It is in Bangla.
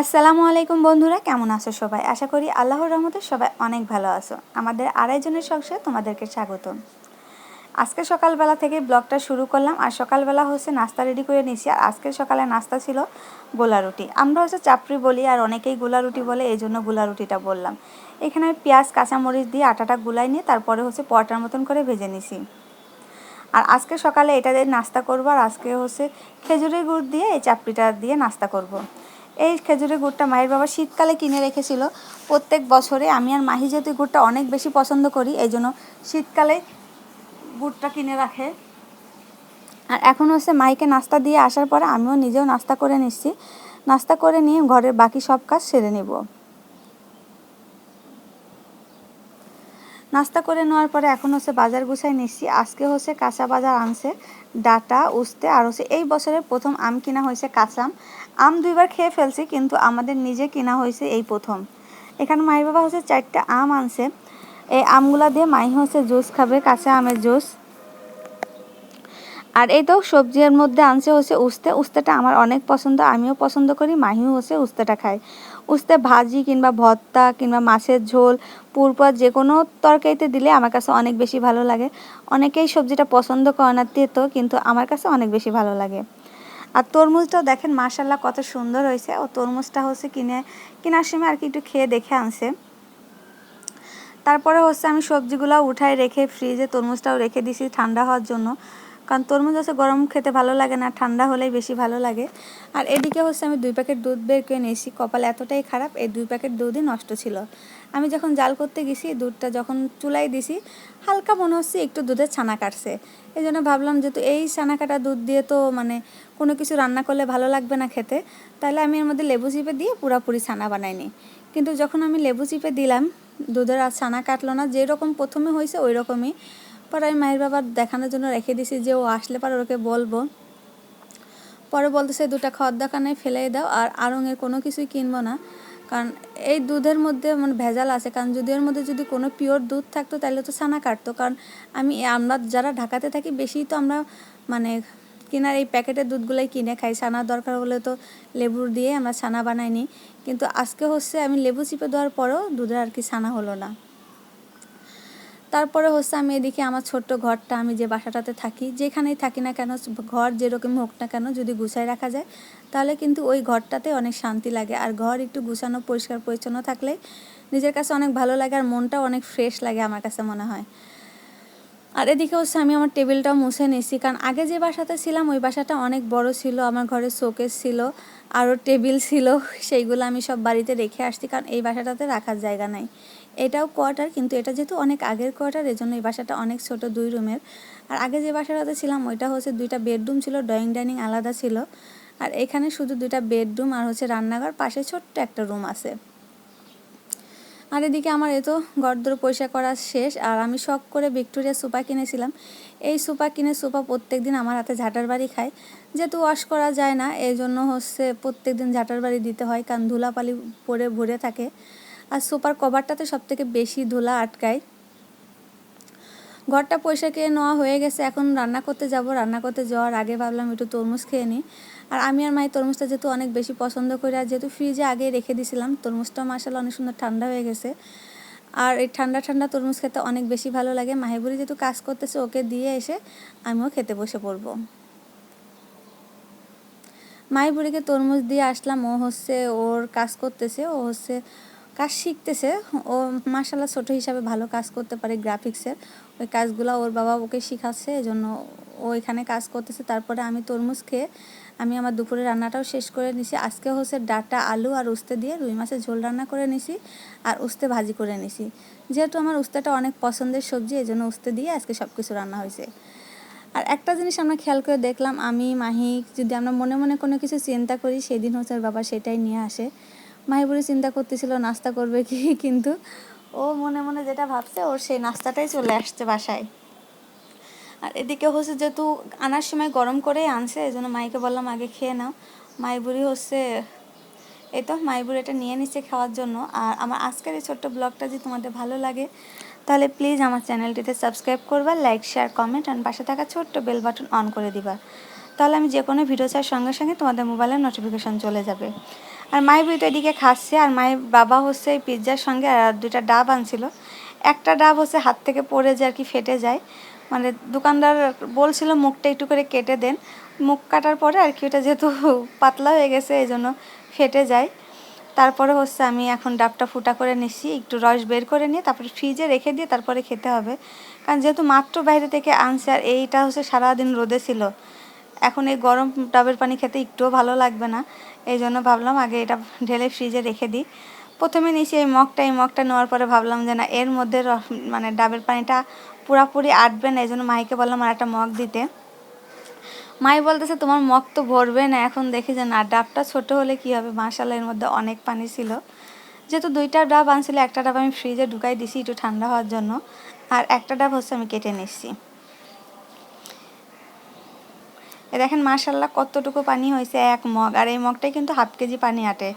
আসসালামু আলাইকুম বন্ধুরা, কেমন আছো সবাই? আশা করি আল্লাহর রহমতে সবাই অনেক ভালো আছো। আমাদের আড়াইজনের সংসারে তোমাদেরকে স্বাগত আজকে সকালবেলা থেকে ব্লগটা শুরু করলাম, আর সকালবেলা হচ্ছে নাস্তা রেডি করে নিয়েছি। আর আজকে সকালে নাস্তা ছিল গোলা রুটি। আমরা হচ্ছে চাপড়ি বলি, আর অনেকেই গোলা রুটি বলে এই জন্য গোলা রুটিটা বললাম। এখানে আমি পেঁয়াজ, কাঁচামরিচ দিয়ে আটাটা গুলাই নিয়ে তারপরে হচ্ছে পরটার মতন করে ভেজে নিছি। আর আজকে সকালে এটা দিয়ে নাস্তা করব, আর আজকে হচ্ছে খেজুরের গুড় দিয়ে এই চাপড়িটা দিয়ে নাস্তা করব। এই খেজুরের গুড়টা মায়ের বাবা শীতকালে কিনে রেখেছিল। প্রত্যেক বছরে আমি আর মাহি যেহেতু গুড়টা অনেক বেশি পছন্দ করি, এই জন্য শীতকালে গুড়টা কিনে রাখে। আর এখন হচ্ছে মাইকে নাস্তা দিয়ে আসার পরে আমিও নিজেও নাস্তা করে নিচ্ছি। নাস্তা করে নিয়ে ঘরের বাকি সব কাজ সেরে নেব। নাস্তা করে নেওয়ার পরে এখন হচ্ছে বাজার গুছাই নিচ্ছি। আজকে হচ্ছে কাঁচা বাজার আনছে, ডাটা, উস্তে আর হচ্ছে এই বছরের প্রথম আম কিনা হয়েছে কাঁচা আম। আম দুইবার খেয়ে ফেলছি কিন্তু আমাদের নিজে কিনা হয়েছে এই প্রথম। এখানে মায়ের বাবা হচ্ছে চারটা আম আনছে। এই আমগুলা দিয়ে মাই হচ্ছে জুস খাবে, কাঁচা আমের জুস। আর এই তো সবজির মধ্যে আনছে হচ্ছে উস্তে। উস্তেটা আমার অনেক পছন্দ, আমিও পছন্দ করি মাহিও হচ্ছে উস্তেটা খায়। উস্তে ভাজি কিংবা ভর্তা কিংবা মাছের ঝোল, পুরপর যে কোনো তরকারিতে দিলে আমার কাছে অনেক বেশি ভালো লাগে। অনেকেই সবজিটা পছন্দ করে না তেতো, কিন্তু আমার কাছে অনেক বেশি ভালো লাগে। আর তরমুজটাও দেখেন মার্শাল্লাহ কত সুন্দর হয়েছে। ও তরমুজটা হচ্ছে কিনে, কেনার সময় আর কি একটু খেয়ে দেখে আনছে। তারপরে হচ্ছে আমি সবজিগুলো উঠায় রেখে, ফ্রিজে তরমুজটাও রেখে দিছি ঠান্ডা হওয়ার জন্য। কারণ তরমুজ হচ্ছে গরম খেতে ভালো লাগে না, ঠান্ডা হলেই বেশি ভালো লাগে। আর এদিকে হচ্ছে আমি দুই প্যাকেট দুধ বের করে নিয়েছি, কপাল এতটাই খারাপ, এই দুই প্যাকেট দুধই নষ্ট ছিল। আমি যখন জাল করতে গেছি, দুধটা যখন চুলাই দিছি, হালকা মনে হচ্ছে একটু দুধের ছানা কাটছে। এই জন্য ভাবলাম যেহেতু এই ছানা কাটা দুধ দিয়ে তো মানে কোনো কিছু রান্না করলে ভালো লাগবে না খেতে, তাহলে আমি এর মধ্যে লেবু চিপে দিয়ে পুরাপুরি ছানা বানাইনি। কিন্তু যখন আমি লেবু চিপে দিলাম, দুধের আর ছানা কাটলো না, যেরকম প্রথমে হয়েছে ওই রকমই পরে আমি মায়ের বাবার দেখানোর জন্য রেখে দিছি যে ও আসলে পরে ওকে বলব। পরে বলতেছে, দুটা খাওয়ার দোকানে ফেলে দাও আর আড়ঙের কোনো কিছুই কিনবো না। কারণ এই দুধের মধ্যে মানে ভেজাল আছে। কারণ যদি এর মধ্যে যদি কোনো পিওর দুধ থাকতো, তাহলে তো ছানা কাটতো। কারণ আমি, আমরা যারা ঢাকাতে থাকি, বেশি তো আমরা মানে কেনার এই প্যাকেটের দুধগুলোই কিনে খাই। ছানা দরকার হলে তো লেবুর দিয়ে আমরা ছানা বানাই নিই কিন্তু আজকে হচ্ছে আমি লেবু চিপে দেওয়ার পরেও দুধের আর কি ছানা হলো না। তারপরে হচ্ছে আমি এদিকে আমার ছোট্ট ঘরটা আমি যে বাসাটাতে থাকি, যেখানেই থাকি না কেন, ঘর যেরকম হোক না কেন, যদি গুছাই রাখা যায়, তাহলে কিন্তু ওই ঘরটাতে অনেক শান্তি লাগে। আর ঘর একটু গুছানো, পরিষ্কার, পরিচ্ছন্ন থাকলে নিজের কাছে অনেক ভালো লাগে আর মনটাও অনেক ফ্রেশ লাগে আমার কাছে মনে হয়। আর এদিকে হচ্ছে আমি আমার টেবিলটাও মুছে নিয়েছি কারণ আগে যে বাসাতে ছিলাম ওই বাসাটা অনেক বড় ছিল, আমার ঘরে শোকেস ছিল, আরও টেবিল ছিল, সেইগুলো আমি সব বাড়িতে রেখে আসছি, কারণ এই বাসাটাতে রাখার জায়গা নাই। এটাও কোয়ার্টার, কিন্তু এটা যেহেতু অনেক আগের কোয়ার্টার এই জন্য এই বাসাটা অনেক ছোট, দুই রুমের। আর আগে যে বাসাটাতে ছিলাম, ওইটা হচ্ছে দুইটা বেডরুম ছিল, ড্রয়িং ডাইনিং আলাদা ছিল। আর এখানে শুধু দুইটা বেডরুম আর হচ্ছে রান্নাঘর, পাশে ছোট্ট একটা রুম আছে। আর এদিকে আমার এতো গরদর পয়সা করা শেষ, আর আমি শখ করে ভিক্টোরিয়া সুপা কিনেছিলাম। এই সুপা কিনে সুপা প্রত্যেক দিন আমার হাতে ঝাঁটার বাড়ি খায়। যেহেতু ওয়াশ করা যায় না, এই জন্য হচ্ছে প্রত্যেক দিন ঝাঁটার বাড়ি দিতে হয়, কারণ ধুলাপালি পরে ভরে থাকে। আর সুপার কভারটাতে সব থেকে বেশি ধুলা আটকায়। ঘরটা পয়সা খেয়ে নেওয়া হয়ে গেছে, এখন রান্না করতে যাব। রান্না করতে যাওয়ার আগে ভাবলাম একটু তরমুজ খেয়ে নিই। আর আমি আর মায়ের তরমুজটা যেহেতু অনেক বেশি পছন্দ করি, আর যেহেতু ফ্রিজে আগে রেখে দিয়েছিলাম তরমুজটা মাসাল অনেক সুন্দর ঠান্ডা হয়ে গেছে। আর এই ঠান্ডা ঠান্ডা তরমুজ খেতে অনেক বেশি ভালো লাগে। মাহেবুরি যেহেতু কাজ করতেছে, ওকে দিয়ে এসে আমিও খেতে বসে পড়ব। মাহিবুড়িকে তরমুজ দিয়ে আসলাম, ও হচ্ছে ওর কাজ করতেছে, ও হচ্ছে কাজ শিখতেছে। ও মাসাল্লাহ ছোটো হিসাবে ভালো কাজ করতে পারে গ্রাফিক্সের ওই কাজগুলো ওর বাবা ওকে শিখাচ্ছে এই জন্য ও এখানে কাজ করতেছে, তারপরে আমি তরমুজ খেয়ে আমি আমার দুপুরে রান্নাটাও শেষ করে নিছি। আজকে হচ্ছে ডাটা, আলু আর উস্তে দিয়ে রুই মাছের ঝোল রান্না করে নিছি আর উস্তে ভাজি করে নিছি। যেহেতু আমার উস্তেটা অনেক পছন্দের সবজি এই জন্য উস্তে দিয়ে আজকে সব কিছু রান্না হয়েছে। আর একটা জিনিস আমরা খেয়াল করে দেখলাম, আমি, মাহি, যদি আমরা মনে মনে কোনো কিছু চিন্তা করি, সেদিন হচ্ছে বাবা সেটাই নিয়ে আসে। মাহি বলে চিন্তা করতেছিল, নাস্তা করবে কি? কিন্তু ও মনে মনে যেটা ভাবছে, ওর সেই নাস্তাটাই চলে আসছে বাসায়। আর এদিকে হচ্ছে যেহেতু আনার সময় গরম করেই আনছে, এই জন্য মাইকে বললাম আগে খেয়ে নাও। মাইবুড়ি হচ্ছে, এই তো মাইবুড়ি এটা নিয়ে নিচ্ছে খাওয়ার জন্য। আর আমার আজকের এই ছোট্ট ব্লগটা যদি তোমাদের ভালো লাগে, তাহলে প্লিজ আমার চ্যানেলটিতে সাবস্ক্রাইব করবা লাইক শেয়ার কমেন্ট আর পাশে থাকা ছোট্ট বেল বাটন অন করে দিবা। তাহলে আমি যে কোনো ভিডিও চার সঙ্গে সঙ্গে তোমাদের মোবাইলে নোটিফিকেশন চলে যাবে। আর মাই বুড়ি তো এদিকে খাচ্ছে, আর মায়ের বাবা হচ্ছে এই পিৎজার সঙ্গে আর দুইটা ডাব আনছিল। একটা ডাব হচ্ছে হাত থেকে পড়ে যায় আর কি, ফেটে যায়। মানে দোকানদার বলছিল মুখটা একটু করে কেটে দেন। মুখ কাটার পরে আর কি, ওটা যেহেতু পাতলা হয়ে গেছে, এই জন্য ফেটে যায়। তারপরে হচ্ছে আমি এখন ডাবটা ফুটা করে নিচ্ছি একটু রস বের করে নিয়ে তারপরে ফ্রিজে রেখে দিয়ে তারপরে খেতে হবে। কারণ যেহেতু মাত্র বাইরে থেকে আনছে আর এইটা হচ্ছে সারাদিন রোদে ছিল, এখন এই গরম ডাবের পানি খেতে একটুও ভালো লাগবে না। এই জন্য ভাবলাম আগে এটা ঢেলে ফ্রিজে রেখে দিই। প্রথমে নিয়েছি এই মগটা এই মগটা নেওয়ার পরে ভাবলাম যে না, এর মধ্যে মানে ডাবের পানিটা পুরাপুরি আটবে না এই জন্য মাইকে বললাম আর একটা মগ দিতে। মাই বলতেছে, তোমার মগ তো ভরবে না, এখন দেখি যে না, ডাবটা ছোট হলে কি হবে? মাশাল্লাহ এর মধ্যে অনেক পানি ছিল। যেহেতু দুইটা ডাব আনছিল, একটা ডাব আমি ফ্রিজে ঢুকাই দিছি একটু ঠান্ডা হওয়ার জন্য, আর একটা ডাব হচ্ছে আমি কেটে নিচ্ছি। এ দেখেন মাশাল্লাহ কতটুকু পানি হয়েছে এক মগ, আর এই মগটাই কিন্তু হাফ কেজি পানি আটে।